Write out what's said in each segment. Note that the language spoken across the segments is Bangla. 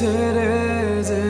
Teresa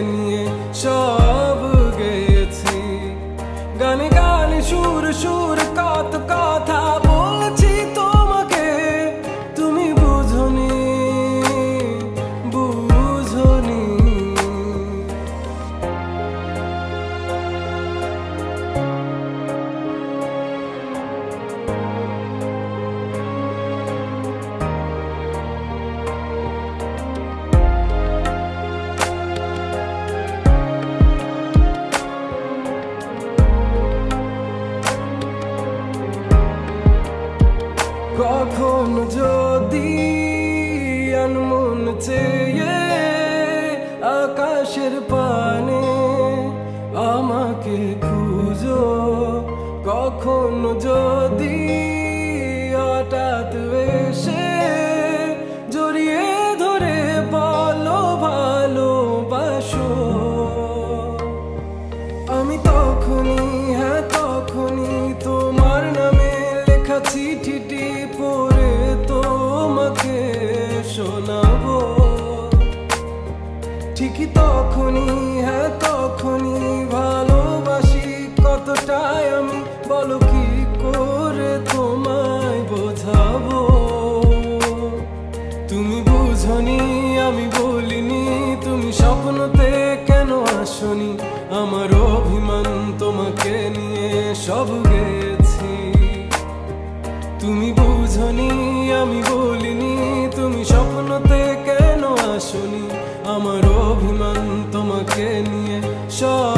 কখন যদি আনমন চেয়ে আকাশের পানে আমাকে খুঁজো কখন যদি হঠাৎ চিঠিটি পড়ে তোমাকে শোনাবো। ঠিকই তখনই হ্যাঁ তখনই ভালোবাসি কতটাই আমি, বলো কি করে তোমায় বোঝাবো? তুমি বুঝনি, আমি বলিনি, তুমি স্বপ্নতে কেন আসনি? আমার অভিমান তোমাকে নিয়ে সব গেছি। তুমি বুঝনি আমি বলিনি তুমি স্বপ্নতে কেন আসনি? আমার অভিমান তোমাকে নিয়ে সব